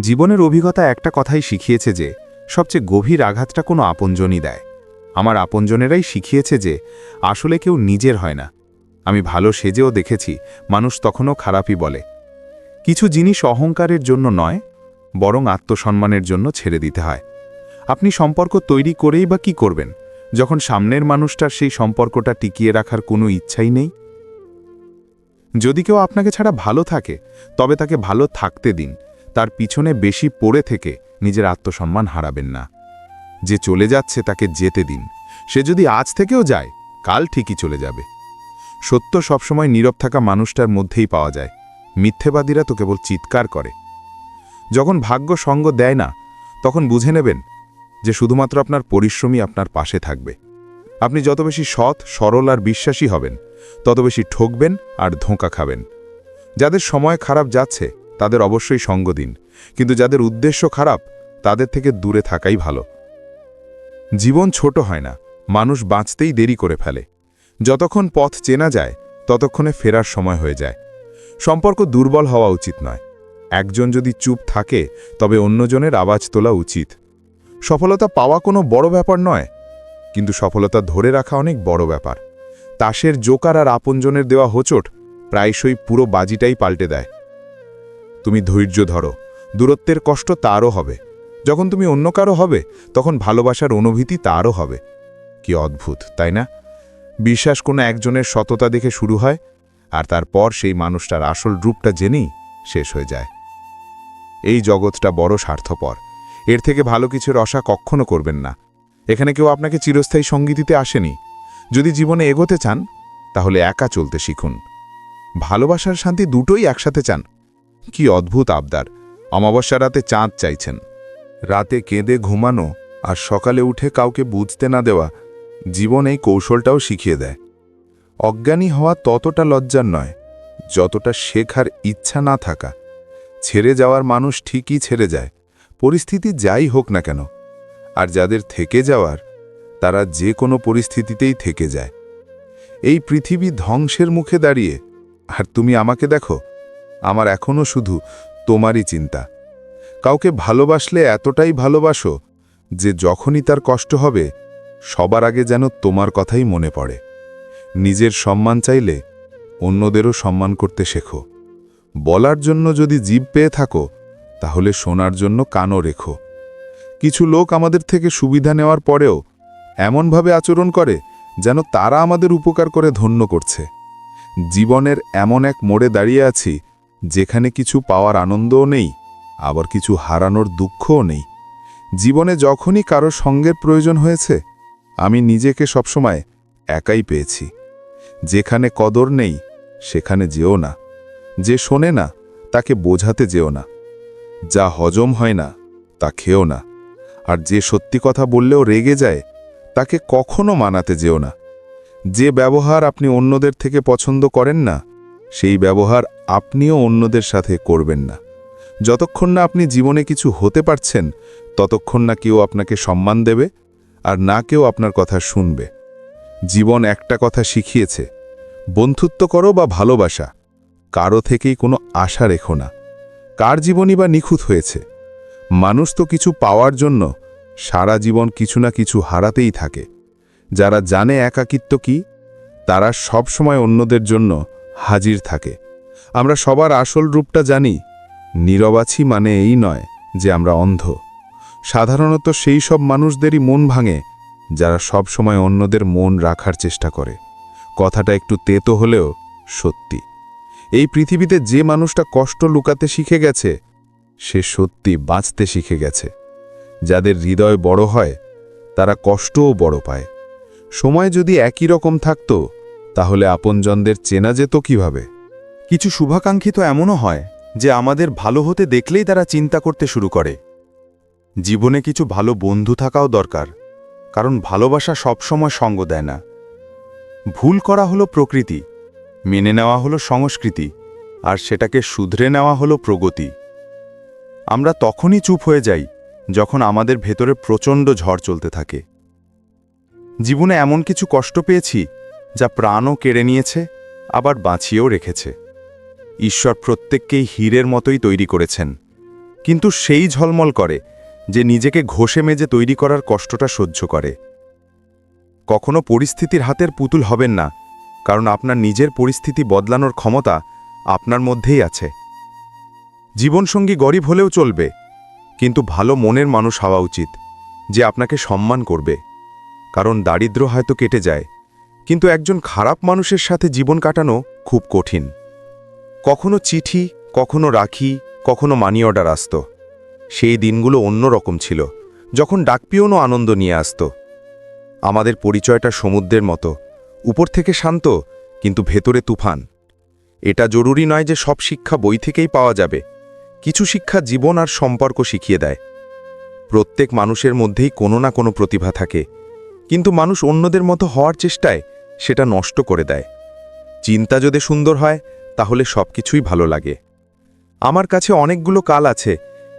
জীবনের অভিজ্ঞতা একটা কথাই শিখিয়েছে যে, সবচেয়ে গভীর আঘাতটা কোনো আপনজনই দেয়। আমার আপনজনেরাই শিখিয়েছে যে, আসলে কেউ নিজের হয় না। আমি ভালো সেজেও দেখেছি, মানুষ তখনও খারাপই বলে। কিছু জিনিস অহংকারের জন্য নয়, বরং আত্মসম্মানের জন্য ছেড়ে দিতে হয়। আপনি সম্পর্ক তৈরি করেই বা কি করবেন? যখন সামনের মানুষটার সেই সম্পর্কটা টিকিয়ে রাখার কোনো ইচ্ছাই নেই? যদি কেউ আপনাকে ছাড়া ভালো থাকে, তবে তাকে ভালো থাকতে দিন। তার পিছনে বেশি পড়ে থেকে নিজের আত্মসম্মান হারাবেন না। যে চলে যাচ্ছে তাকে যেতে দিন। সে যদি আজ থেকেও যায়, কাল ঠিকই চলে যাবে। সত্য সবসময় নীরব থাকা মানুষটার মধ্যেই পাওয়া যায়। মিথ্যেবাদীরা তো কেবল চিৎকার করে। যখন ভাগ্য সঙ্গ দেয় না, তখন বুঝে নেবেন যে শুধুমাত্র আপনার পরিশ্রমই আপনার পাশে থাকবে। আপনি যত বেশি সৎ, সরল আর বিশ্বাসী হবেন, তত বেশি ঠকবেন আর ধোঁকা খাবেন। যাদের সময় খারাপ যাচ্ছে তাদের অবশ্যই সঙ্গ দিন। কিন্তু যাদের উদ্দেশ্য খারাপ, তাদের থেকে দূরে থাকাই ভালো। জীবন ছোট হয় না, মানুষ বাঁচতেই দেরি করে ফেলে। যতক্ষণ পথ চেনা যায়, ততক্ষণে ফেরার সময় হয়ে যায়। সম্পর্ক দুর্বল হওয়া উচিত নয়। একজন যদি চুপ থাকে, তবে অন্যজনের আওয়াজ তোলা উচিত। সফলতা পাওয়া কোনো বড় ব্যাপার নয়, কিন্তু সফলতা ধরে রাখা অনেক বড় ব্যাপার। তাসের জোকার আর আপনজনের দেওয়া হোচট প্রায়শই পুরো বাজিটাই পাল্টে দেয়। তুমি ধৈর্য ধরো। দূরত্বের কষ্ট তারও হবে। যখন তুমি অন্য কারও হবে, তখন ভালোবাসার অনুভূতি তারও হবে। কি অদ্ভুত, তাই না? বিশ্বাস কোনো একজনের সততা দেখে শুরু হয়, আর তারপর সেই মানুষটার আসল রূপটা জেনেই শেষ হয়ে যায়। এই জগৎটা বড় স্বার্থপর। এর থেকে ভালো কিছুর আশা কখনো করবেন না। এখানে কেউ আপনাকে চিরস্থায়ী সঙ্গী দিতে আসেনি। যদি জীবনে এগোতে চান, তাহলে একা চলতে শিখুন। ভালোবাসার শান্তি দুটোই একসাথে চান। কি অদ্ভুত আবদার। অমাবস্যা রাতে চাঁদ চাইছেন। রাতে কেঁদে ঘুমানো আর সকালে উঠে কাউকে বুঝতে না দেওয়া জীবন এই কৌশলটাও শিখিয়ে দেয়। অজ্ঞানী হওয়া ততটা লজ্জার নয়, যতটা শেখার ইচ্ছা না থাকা। ছেড়ে যাওয়ার মানুষ ঠিকই ছেড়ে যায়, পরিস্থিতি যাই হোক না কেন। আর যাদের থেকে যাওয়ার, তারা যে কোনো পরিস্থিতিতেই থেকে যায়। এই পৃথিবী ধ্বংসের মুখে দাঁড়িয়ে, আর তুমি আমাকে দেখো আমার এখনও শুধু তোমারই চিন্তা। কাউকে ভালোবাসলে এতটাই ভালোবাসো যে যখনই তার কষ্ট হবে, সবার আগে যেন তোমার কথাই মনে পড়ে। নিজের সম্মান চাইলে অন্যদেরও সম্মান করতে শেখো। বলার জন্য যদি জীব পেয়ে থাকো, তাহলে শোনার জন্য কানও রেখো। কিছু লোক আমাদের থেকে সুবিধা নেওয়ার পরেও এমনভাবে আচরণ করে যেন তারা আমাদের উপকার করে ধন্য করছে। জীবনের এমন এক মোড়ে দাঁড়িয়ে আছি যেখানে কিছু পাওয়ার আনন্দও নেই, আবার কিছু হারানোর দুঃখও নেই। জীবনে যখনই কারও সঙ্গের প্রয়োজন হয়েছে, আমি নিজেকে সবসময় একাই পেয়েছি। যেখানে কদর নেই, সেখানে যেও না। যে শোনে না, তাকে বোঝাতে যেও না। যা হজম হয় না, তা খেও না। আর যে সত্যি কথা বললেও রেগে যায়, তাকে কখনো মানাতে যেও না। যে ব্যবহার আপনি অন্যদের থেকে পছন্দ করেন না সেই ব্যবহার আপনিও অন্যদের সাথে করবেন না। যতক্ষণ না আপনি জীবনে কিছু হতে পারছেন, ততক্ষণ না কেউ আপনাকে সম্মান দেবে আর না কেউ আপনার কথা শুনবে। জীবন একটা কথা শিখিয়েছে, বন্ধুত্ব করো বা ভালোবাসা, কারও থেকেই কোনো আশা রেখো না। কার জীবনই বা নিখুঁত হয়েছে? মানুষ তো কিছু পাওয়ার জন্য সারা জীবন কিছু না কিছু হারাতেই থাকে। যারা জানে একাকিত্ব কি, তারা সব সময় অন্যদের জন্য হাজির থাকে। আমরা সবার আসল রূপটা জানি। নীরবাছি মানে এই নয় যে আমরা অন্ধ। সাধারণত সেই সব মানুষদেরই মন ভাঙে, যারা সব সময় অন্যদের মন রাখার চেষ্টা করে। কথাটা একটু তেতো হলেও সত্যি। এই পৃথিবীতে যে মানুষটা কষ্ট লুকাতে শিখে গেছে, সে সত্যি বাঁচতে শিখে গেছে। যাদের হৃদয় বড় হয়, তারা কষ্টও বড় পায়। সময় যদি একই রকম থাকত তাহলে আপনজনদের চেনা যেত কীভাবে? কিছু শুভাকাঙ্ক্ষিত এমনও হয় যে আমাদের ভালো হতে দেখলেই তারা চিন্তা করতে শুরু করে। জীবনে কিছু ভালো বন্ধু থাকাও দরকার, কারণ ভালোবাসা সবসময় সঙ্গ দেয় না। ভুল করা হলো প্রকৃতি, মেনে নেওয়া হলো সংস্কৃতি, আর সেটাকে শুধরে নেওয়া হলো প্রগতি। আমরা তখনই চুপ হয়ে যাই যখন আমাদের ভেতরে প্রচণ্ড ঝড় চলতে থাকে। জীবনে এমন কিছু কষ্ট পেয়েছি যা প্রাণও কেড়ে নিয়েছে, আবার বাঁচিয়েও রেখেছে। ঈশ্বর প্রত্যেককেই হীরের মতোই তৈরি করেছেন। কিন্তু সেই ঝলমল করে, যে নিজেকে ঘষে মেজে তৈরি করার কষ্টটা সহ্য করে। কখনো পরিস্থিতির হাতের পুতুল হবেন না, কারণ আপনার নিজের পরিস্থিতি বদলানোর ক্ষমতা আপনার মধ্যেই আছে। জীবনসঙ্গী গরিব হলেও চলবে, কিন্তু ভালো মনের মানুষ হওয়া উচিত, যে আপনাকে সম্মান করবে। কারণ দারিদ্র হয়তো কেটে যায় কিন্তু একজন খারাপ মানুষের সাথে জীবন কাটানো খুব কঠিন। কখনো চিঠি, কখনো রাখি, কখনো মানি অর্ডার আসত। সেই দিনগুলো অন্যরকম ছিল, যখন ডাকপিওনও আনন্দ নিয়ে আসত। আমাদের পরিচয়টা সমুদ্রের মতো, উপর থেকে শান্ত, কিন্তু ভেতরে তুফান। এটা জরুরি নয় যে সব শিক্ষা বই থেকেই পাওয়া যাবে। কিছু শিক্ষা জীবন আর সম্পর্ক শিখিয়ে দেয়। প্রত্যেক মানুষের মধ্যেই কোনো না কোনো প্রতিভা থাকে। কিন্তু মানুষ অন্যদের মতো হওয়ার চেষ্টায় সেটা নষ্ট করে দেয়। চিন্তা যদি সুন্দর হয়, তাহলে সব কিছুই ভালো লাগে। আমার কাছে অনেকগুলো কাল আছে,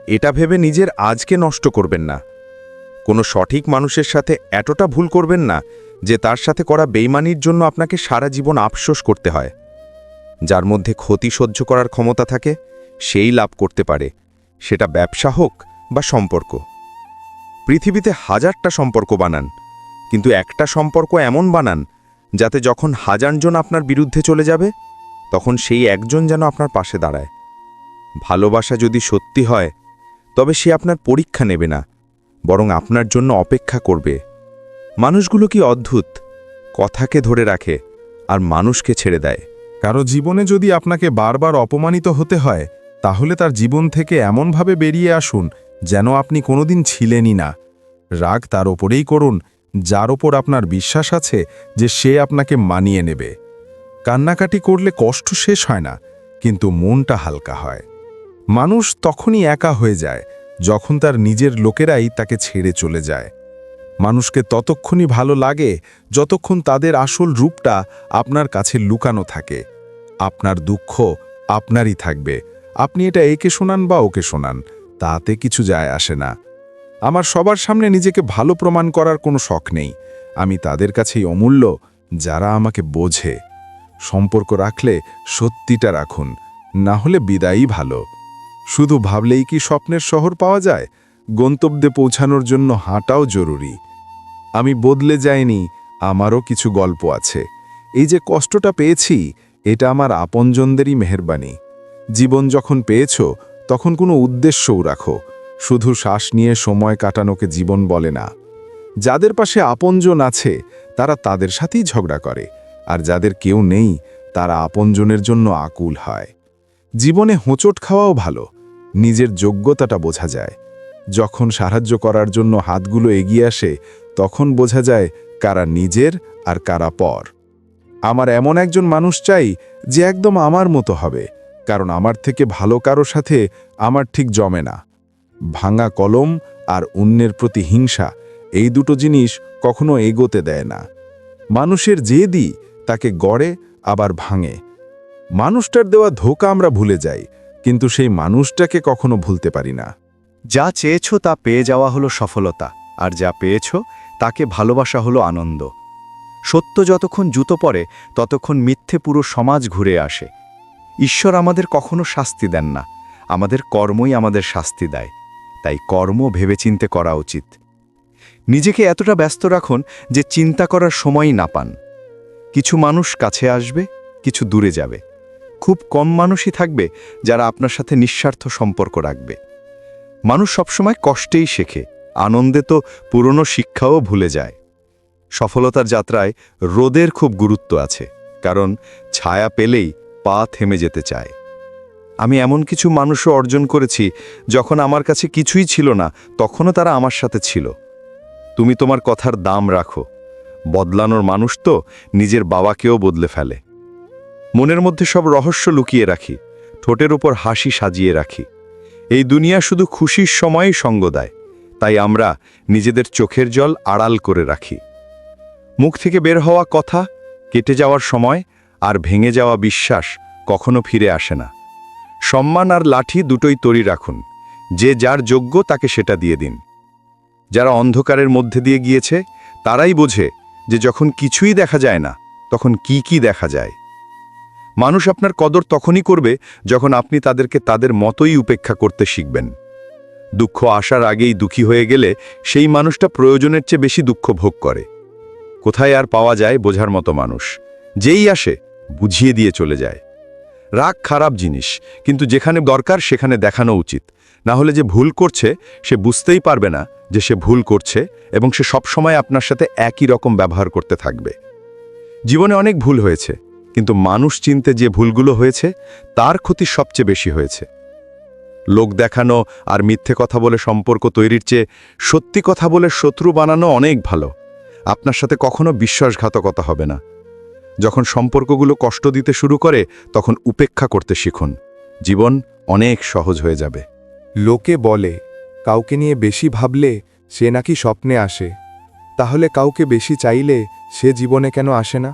এটা ভেবে নিজের আজকে নষ্ট করবেন না। কোনো সঠিক মানুষের সাথে এতটা ভুল করবেন না, যে তার সাথে করা বেইমানির জন্য আপনাকে সারা জীবন আফসোস করতে হয়। যার মধ্যে ক্ষতি সহ্য করার ক্ষমতা থাকে, সেই লাভ করতে পারে। সেটা ব্যবসা হোক বা সম্পর্ক। পৃথিবীতে হাজারটা সম্পর্ক বানান, কিন্তু একটা সম্পর্ক এমন বানান যাতে যখন হাজারজন আপনার বিরুদ্ধে চলে যাবে, তখন সেই একজন যেন আপনার পাশে দাঁড়ায়। ভালোবাসা যদি সত্যি হয়, তবে সে আপনার পরীক্ষা নেবে না, বরং আপনার জন্য অপেক্ষা করবে। মানুষগুলো কি অদ্ভুত? কথাকে ধরে রাখে আর মানুষকে ছেড়ে দেয়। কারও জীবনে যদি আপনাকে বারবার অপমানিত হতে হয়, তাহলে তার জীবন থেকে এমনভাবে বেরিয়ে আসুন যেন আপনি কোনোদিন ছিলেনই না। রাগ তার ওপরেই করুন যার ওপর আপনার বিশ্বাস আছে যে সে আপনাকে মানিয়ে নেবে। কান্নাকাটি করলে কষ্ট শেষ হয় না, কিন্তু মনটা হালকা হয়। মানুষ তখনই একা হয়ে যায়, যখন তার নিজের লোকেরাই তাকে ছেড়ে চলে যায়। মানুষকে ততক্ষণই ভালো লাগে যতক্ষণ তাদের আসল রূপটা আপনার কাছে লুকানো থাকে। আপনার দুঃখ আপনারই থাকবে। আপনি এটা একে শোনান বা ওকে শোনান, তাতে কিছু যায় আসে না। আমার সবার সামনে নিজেকে ভালো প্রমাণ করার কোনো শখ নেই। আমি তাদের কাছেই অমূল্য, যারা আমাকে বোঝে। সম্পর্ক রাখলে সত্যিটা রাখুন, না হলে বিদায়ই ভালো। শুধু ভাবলেই কি স্বপ্নের শহর পাওয়া যায়? গন্তব্যে পৌঁছানোর জন্য হাঁটাও জরুরি। আমি বদলে যাইনি, আমারও কিছু গল্প আছে। এই যে কষ্টটা পেয়েছি, এটা আমার আপনজনদেরই মেহরবানি। জীবন যখন পেয়েছ, তখন কোনো উদ্দেশ্যও রাখো। শুধু শ্বাস নিয়ে সময় কাটানোকে জীবন বলে না। যাদের পাশে আপনজন আছে, তারা তাদের সাথেই ঝগড়া করে, আর যাদের কেউ নেই, তারা আপনজনের জন্য আকুল হয়। জীবনে হোঁচট খাওয়াও ভালো, নিজের যোগ্যতাটা বোঝা যায়। যখন সাহায্য করার জন্য হাতগুলো এগিয়ে আসে, তখন বোঝা যায় কারা নিজের আর কারা পর। আমার এমন একজন মানুষ চাই, যে একদম আমার মতো হবে, কারণ আমার থেকে ভালো কারও সাথে আমার ঠিক জমে না। ভাঙা কলম আর অন্যের প্রতি হিংসা, এই দুটো জিনিস কখনো এগোতে দেয় না। মানুষের জেদি তাকে গড়ে, আবার ভাঙে। মানুষটার দেওয়া ধোকা আমরা ভুলে যাই, কিন্তু সেই মানুষটাকে কখনো ভুলতে পারি না। যা চেয়েছ তা পেয়ে যাওয়া হলো সফলতা, আর যা পেয়েছ তাকে ভালোবাসা হলো আনন্দ। সত্য যতক্ষণ জুতো পরে, ততক্ষণ মিথ্যে পুরো সমাজ ঘুরে আসে। ঈশ্বর আমাদের কখনো শাস্তি দেন না, আমাদের কর্মই আমাদের শাস্তি দেয়। তাই কর্ম ভেবেচিন্তে করা উচিত। নিজেকে এতটা ব্যস্ত রাখুন যে চিন্তা করার সময়ই না পান। কিছু মানুষ কাছে আসবে, কিছু দূরে যাবে। খুব কম মানুষই থাকবে যারা আপনার সাথে নিঃস্বার্থ সম্পর্ক রাখবে। মানুষ সবসময় কষ্টেই শেখে, আনন্দে তো পুরনো শিক্ষাও ভুলে যায়। সফলতার যাত্রায় রোদের খুব গুরুত্ব আছে, কারণ ছায়া পেলেই পা থেমে যেতে চায়। আমি এমন কিছু মানুষও অর্জন করেছি, যখন আমার কাছে কিছুই ছিল না, তখনও তারা আমার সাথে ছিল। তুমি তোমার কথার দাম রাখো। বদলানোর মানুষ তো নিজের বাবাকেও বদলে ফেলে। মনের মধ্যে সব রহস্য লুকিয়ে রাখি, ঠোঁটের উপর হাসি সাজিয়ে রাখি। এই দুনিয়া শুধু খুশির সময়ই সঙ্গ দেয়, তাই আমরা নিজেদের চোখের জল আড়াল করে রাখি। মুখ থেকে বের হওয়া কথা, কেটে যাওয়ার সময় আর ভেঙে যাওয়া বিশ্বাস কখনো ফিরে আসে না। সম্মান আর লাঠি দুটোই তরি রাখুন। যে যার যোগ্য তাকে সেটা দিয়ে দিন। যারা অন্ধকারের মধ্যে দিয়ে গিয়েছে, তারাই বোঝে যে যখন কিছুই দেখা যায় না, তখন কি কি দেখা যায়। মানুষ আপনার কদর তখনই করবে যখন আপনি তাদেরকে তাদের মতোই উপেক্ষা করতে শিখবেন। দুঃখ আসার আগেই দুঃখী হয়ে গেলে সেই মানুষটা প্রয়োজনের চেয়ে বেশি দুঃখ ভোগ করে। কোথায় আর পাওয়া যায় বোঝার মতো মানুষ। যেই আসে, বুঝিয়ে দিয়ে চলে যায়। রাগ খারাপ জিনিস, কিন্তু যেখানে দরকার সেখানে দেখানো উচিত। না হলে যে ভুল করছে, সে বুঝতেই পারবে না যে সে ভুল করছে এবং সে সবসময় আপনার সাথে একই রকম ব্যবহার করতে থাকবে। জীবনে অনেক ভুল হয়েছে, কিন্তু মানুষ চিনতে যে ভুলগুলো হয়েছে, তার ক্ষতি সবচেয়ে বেশি হয়েছে। লোক দেখানো আর মিথ্যে কথা বলে সম্পর্ক তৈরির চেয়ে সত্যি কথা বলে শত্রু বানানো অনেক ভালো। আপনার সাথে কখনো বিশ্বাসঘাতকতা হবে না। যখন সম্পর্কগুলো কষ্ট দিতে শুরু করে, তখন উপেক্ষা করতে শিখুন। জীবন অনেক সহজ হয়ে যাবে। লোকে বলে, কাউকে নিয়ে বেশি ভাবলে সে নাকি স্বপ্নে আসে। তাহলে কাউকে বেশি চাইলে সে জীবনে কেন আসে না?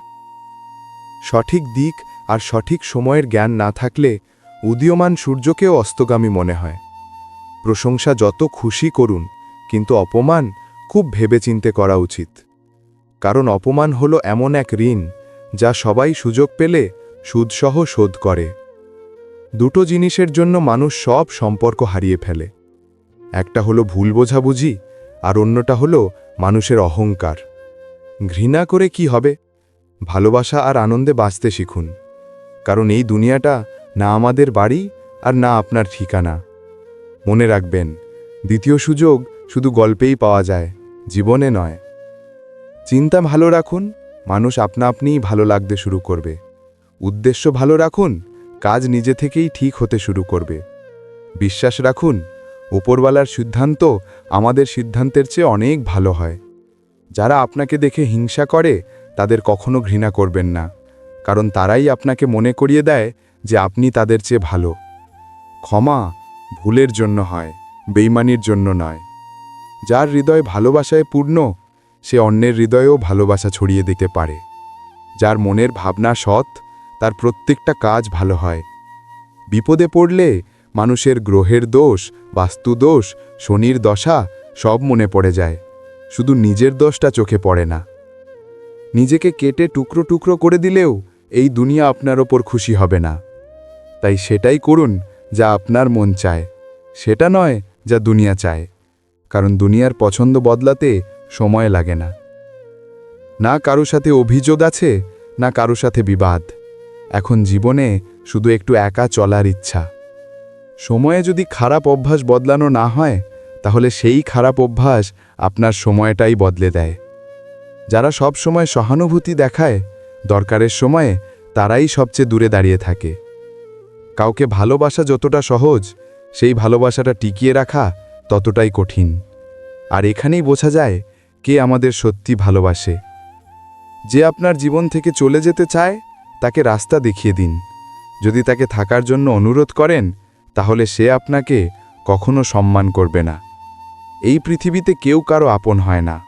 সঠিক দিক আর সঠিক সময়ের জ্ঞান না থাকলে উদীয়মান সূর্যকেও অস্তগামী মনে হয়। প্রশংসা যত খুশি করুন, কিন্তু অপমান খুব ভেবেচিন্তে করা উচিত। কারণ অপমান হলো এমন এক ঋণ যা সবাই সুযোগ পেলে সুদসহ শোধ করে। দুটো জিনিসের জন্য মানুষ সব সম্পর্ক হারিয়ে ফেলে। একটা হলো ভুল বোঝাবুঝি, আর অন্যটা হলো মানুষের অহংকার। ঘৃণা করে কি হবে? ভালোবাসা আর আনন্দে বাঁচতে শিখুন। কারণ এই দুনিয়াটা না আমাদের বাড়ি আর না আপনার ঠিকানা। মনে রাখবেন, দ্বিতীয় সুযোগ শুধু গল্পেই পাওয়া যায়, জীবনে নয়। চিন্তা ভালো রাখুন মানুষ আপনা আপনিই ভালো লাগতে শুরু করবে। উদ্দেশ্য ভালো রাখুন, কাজ নিজে থেকেই ঠিক হতে শুরু করবে। বিশ্বাস রাখুন ওপরওয়ালার সিদ্ধান্ত আমাদের সিদ্ধান্তের চেয়ে অনেক ভালো হয়। যারা আপনাকে দেখে হিংসা করে, তাদের কখনো ঘৃণা করবেন না। কারণ তারাই আপনাকে মনে করিয়ে দেয় যে আপনি তাদের চেয়ে ভালো। ক্ষমা ভুলের জন্য হয়, বেইমানির জন্য নয়। যার হৃদয় ভালোবাসায় পূর্ণ সে অন্যের হৃদয়েও ভালোবাসা ছড়িয়ে দিতে পারে। যার মনের ভাবনা সৎ, তার প্রত্যেকটা কাজ ভালো হয়। বিপদে পড়লে মানুষের গ্রহের দোষ, বাস্তু দোষ, শনির দশা সব মনে পড়ে যায়। শুধু নিজের দোষটা চোখে পড়ে না। নিজেকে কেটে টুকরো টুকরো করে দিলেও এই দুনিয়া আপনার ওপর খুশি হবে না। তাই সেটাই করুন যা আপনার মন চায়। সেটা নয় যা দুনিয়া চায়। কারণ দুনিয়ার পছন্দ বদলাতে সময় লাগে না। না কারও সাথে অভিযোগ আছে, না কারও সাথে বিবাদ। এখন জীবনে শুধু একটু একা চলার ইচ্ছা। সময়ে যদি খারাপ অভ্যাস বদলানো না হয়, তাহলে সেই খারাপ অভ্যাস আপনার সময়টাই বদলে দেয়। যারা সব সময় সহানুভূতি দেখায়, দরকারের সময়ে তারাই সবচেয়ে দূরে দাঁড়িয়ে থাকে। কাউকে ভালোবাসা যতটা সহজ, সেই ভালোবাসাটা টিকিয়ে রাখা ততটাই কঠিন। আর এখানেই বোঝা যায় কে আমাদের সত্যি ভালোবাসে। যে আপনার জীবন থেকে চলে যেতে চায়, তাকে রাস্তা দেখিয়ে দিন। যদি তাকে থাকার জন্য অনুরোধ করেন, তাহলে সে আপনাকে কখনো সম্মান করবে না। এই পৃথিবীতে কেউ কারও আপন হয় না।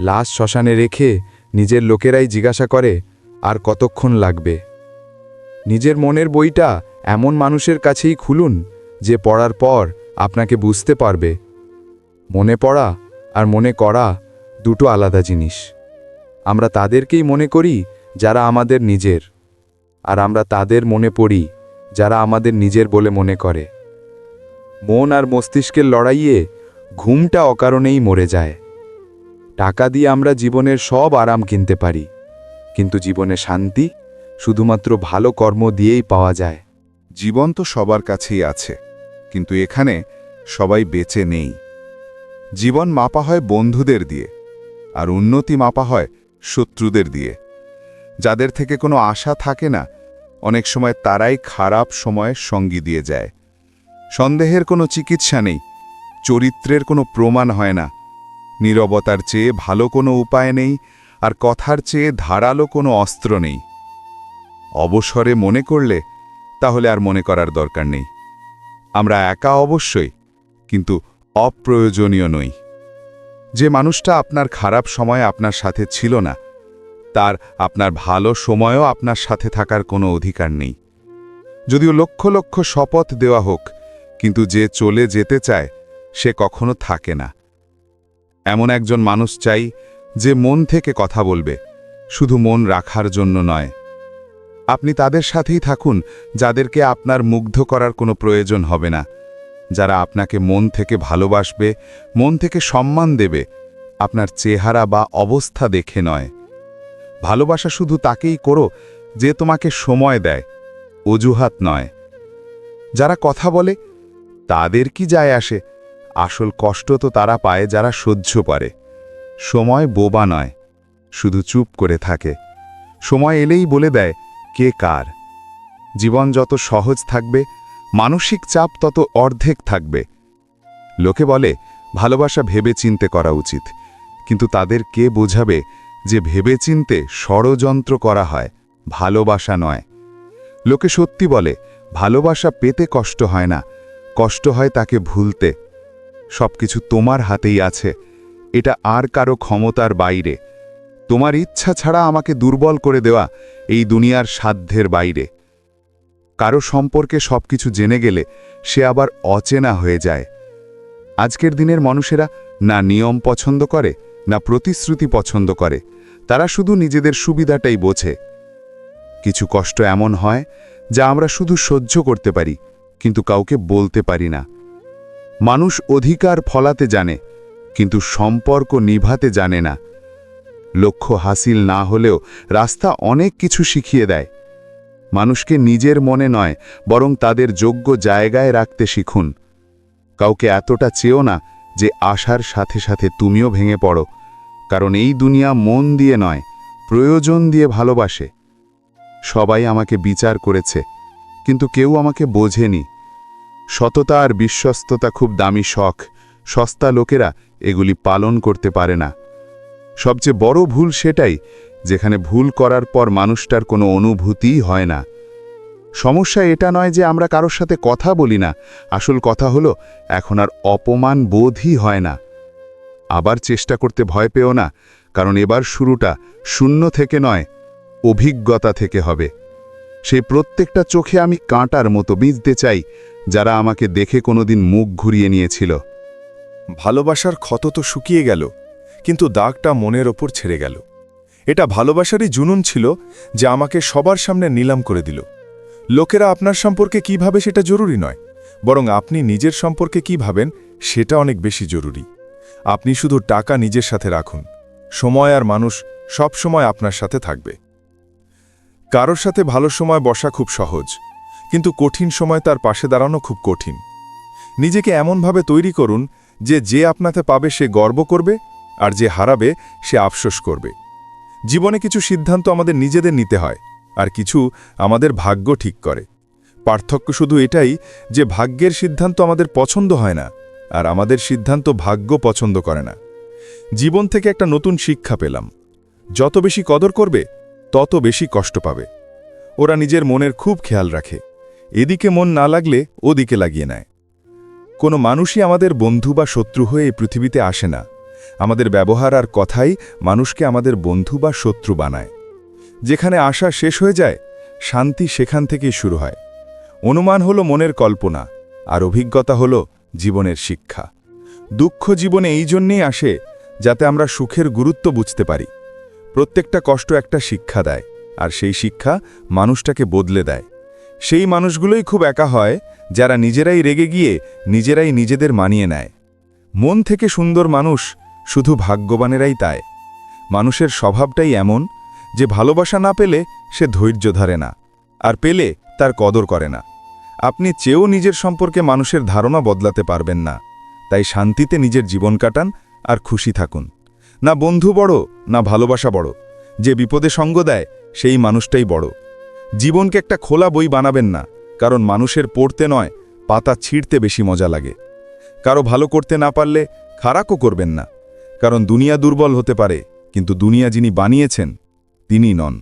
লাশ শ্মশানে রেখে নিজের লোকেরাই জিজ্ঞাসা করে, আর কতক্ষণ লাগবে? নিজের মনের বইটা এমন মানুষের কাছেই খুলুন, যে পড়ার পর আপনাকে বুঝতে পারবে। মনে পড়া আর মনে করা দুটো আলাদা জিনিস। আমরা তাদেরকেই মনে করি যারা আমাদের নিজের, আর আমরা তাদের মনে পড়ি যারা আমাদের নিজের বলে মনে করে। মন আর মস্তিষ্কের লড়াইয়ে ঘুমটা অকারণেই মরে যায়। টাকা দিয়ে আমরা জীবনের সব আরাম কিনতে পারি, কিন্তু জীবনে শান্তি শুধুমাত্র ভালো কর্ম দিয়েই পাওয়া যায়। জীবন তো সবার কাছেই আছে, কিন্তু এখানে সবাই বেঁচে নেই। জীবন মাপা হয় বন্ধুদের দিয়ে, আর উন্নতি মাপা হয় শত্রুদের দিয়ে। যাদের থেকে কোনো আশা থাকে না, অনেক সময় তারাই খারাপ সময়ে সঙ্গী দিয়ে যায়। সন্দেহের কোনো চিকিৎসা নেই, চরিত্রের কোনো প্রমাণ হয় না, নীরবতার চেয়ে ভালো কোনো উপায় নেই, আর কথার চেয়ে ধারালো কোনো অস্ত্র নেই। অবসরে মনে করলে তাহলে আর মনে করার দরকার নেই। আমরা একা অবশ্যই, কিন্তু অপ্রয়োজনীয় নই। যে মানুষটা আপনার খারাপ সময়ে আপনার সাথে ছিল না, তার আপনার ভালো সময়ও আপনার সাথে থাকার কোনো অধিকার নেই। যদিও লক্ষ লক্ষ শপথ দেওয়া হোক, কিন্তু যে চলে যেতে চায়, সে কখনো থাকে না। এমন একজন মানুষ চাই, যে মন থেকে কথা বলবে, শুধু মন রাখার জন্য নয়। আপনি তাদের সাথেই থাকুন, যাদেরকে আপনার মুগ্ধ করার কোনো প্রয়োজন হবে না। যারা আপনাকে মন থেকে ভালোবাসবে, মন থেকে সম্মান দেবে, আপনার চেহারা বা অবস্থা দেখে নয়। ভালোবাসা শুধু তাকেই করো যে তোমাকে সময় দেয়, অজুহাত নয়। যারা কথা বলে, তাদের কি যায় আসে? আসল কষ্ট তো তারা পায় যারা সহ্য পারে সময় বোবা নয়, শুধু চুপ করে থাকে। সময় এলেই বলে দেয়, কে কার? জীবন যত সহজ থাকবে মানসিক চাপ তত অর্ধেক থাকবে। লোকে বলে, ভালোবাসা ভেবে চিনতে করা উচিত। কিন্তু তাদের কে বোঝাবে যে ভেবে চিনতে ষড়যন্ত্র করা হয়, ভালোবাসা নয়? লোকে সত্যি বলে, ভালোবাসা পেতে কষ্ট হয় না, কষ্ট হয় তাকে ভুলতে। সবকিছু তোমার হাতেই আছে, এটা আর কারও ক্ষমতার বাইরে। তোমার ইচ্ছা ছাড়া আমাকে দুর্বল করে দেওয়া এই দুনিয়ার সাধ্যের বাইরে। কারও সম্পর্কে সবকিছু জেনে গেলে সে আবার অচেনা হয়ে যায়। আজকের দিনের মানুষেরা না নিয়ম পছন্দ করে, না প্রতিশ্রুতি পছন্দ করে, তারা শুধু নিজেদের সুবিধাটাই বোঝে। কিছু কষ্ট এমন হয় যা আমরা শুধু সহ্য করতে পারি, কিন্তু কাউকে বলতে পারি না। মানুষ অধিকার ফলাতে জানে, কিন্তু সম্পর্ক নিভাতে জানে না। লক্ষ্য হাসিল না হলেও রাস্তা অনেক কিছু শিখিয়ে দেয়। মানুষকে নিজের মনে নয়, বরং তাদের যোগ্য জায়গায় রাখতে শিখুন। কাউকে এতটা চেও না যে আশার সাথে সাথে তুমিও ভেঙে পড়ো, কারণ এই দুনিয়া মন দিয়ে নয়, প্রয়োজন দিয়ে ভালোবাসে। সবাই আমাকে বিচার করেছে, কিন্তু কেউ আমাকে বোঝেনি। সততা আর বিশ্বস্ততা খুব দামি শখ, সস্তা লোকেরা এগুলি পালন করতে পারে না। সবচেয়ে বড় ভুল সেটাই যেখানে ভুল করার পর মানুষটার কোনো অনুভূতিই হয় না। সমস্যা এটা নয় যে আমরা কারোর সাথে কথা বলি না। আসল কথা হলো, এখন আর অপমান বোধই হয় না। আবার চেষ্টা করতে ভয় পেও না, কারণ এবার শুরুটা শূন্য থেকে নয়, অভিজ্ঞতা থেকে হবে। সেই প্রত্যেকটা চোখে আমি কাঁটার মতো বিঁধতে চাই, যারা আমাকে দেখে কোনোদিন মুখ ঘুরিয়ে নিয়েছিল। ভালোবাসার ক্ষত তো শুকিয়ে গেল, কিন্তু দাগটা মনের ওপর ছেড়ে গেল। এটা ভালোবাসারই জুনুন ছিল যে আমাকে সবার সামনে নিলাম করে দিল। লোকেরা আপনার সম্পর্কে কি ভাবে সেটা জরুরি নয়, বরং আপনি নিজের সম্পর্কে কি ভাবেন সেটা অনেক বেশি জরুরি। আপনি শুধু টাকা নিজের সাথে রাখুন, সময় আর মানুষ সব সময় আপনার সাথে থাকবে। কারোর সাথে ভালো সময় বসা খুব সহজ, কিন্তু কঠিন সময় তার পাশে দাঁড়ানো খুব কঠিন। নিজেকে এমনভাবে তৈরি করুন যে যে আপনাতে পাবে সে গর্ব করবে আর যে হারাবে সে আফসোস করবে। জীবনে কিছু সিদ্ধান্ত আমাদের নিজেদের নিতে হয়, আর কিছু আমাদের ভাগ্য ঠিক করে। পার্থক্য শুধু এটাই যে ভাগ্যের সিদ্ধান্ত আমাদের পছন্দ হয় না, আর আমাদের সিদ্ধান্ত ভাগ্য পছন্দ করে না। জীবন থেকে একটা নতুন শিক্ষা পেলাম। যত বেশি কদর করবে, তত বেশি কষ্ট পাবে। ওরা নিজের মনের খুব খেয়াল রাখে। এদিকে মন না লাগলে ওদিকে লাগিয়ে নেয়। কোনো মানুষই আমাদের বন্ধু বা শত্রু হয়ে এই পৃথিবীতে আসে না। আমাদের ব্যবহার আর কথাই মানুষকে আমাদের বন্ধু বা শত্রু বানায়। যেখানে আশা শেষ হয়ে যায়, শান্তি সেখান থেকেই শুরু হয়। অনুমান হলো মনের কল্পনা, আর অভিজ্ঞতা হলো জীবনের শিক্ষা। দুঃখ জীবনে এই জন্যেই আসে যাতে আমরা সুখের গুরুত্ব বুঝতে পারি। প্রত্যেকটা কষ্ট একটা শিক্ষা দেয়, আর সেই শিক্ষা মানুষটাকে বদলে দেয়। সেই মানুষগুলোই খুব একা হয়, যারা নিজেরাই রেগে গিয়ে নিজেরাই নিজেদের মানিয়ে নেয়। মন থেকে সুন্দর মানুষ শুধু ভাগ্যবানেরাই তাই। মানুষের স্বভাবটাই এমন যে ভালোবাসা না পেলে সে ধৈর্য ধরে না, আর পেলে তার কদর করে না। আপনি চেয়েও নিজের সম্পর্কে মানুষের ধারণা বদলাতে পারবেন না। তাই শান্তিতে নিজের জীবন কাটান আর খুশি থাকুন। না বন্ধু বড়, না ভালোবাসা বড়। যে বিপদে সঙ্গ দেয়, সেই মানুষটাই বড়। জীবনকে একটা খোলা বই বানাবেন না, কারণ মানুষের পড়তে নয়, পাতা ছিঁড়তে বেশি মজা লাগে। কারও ভালো করতে না পারলে খারাপও করবেন না। কারণ দুনিয়া দুর্বল হতে পারে কিন্তু দুনিয়া যিনি বানিয়েছেন তিনি নন।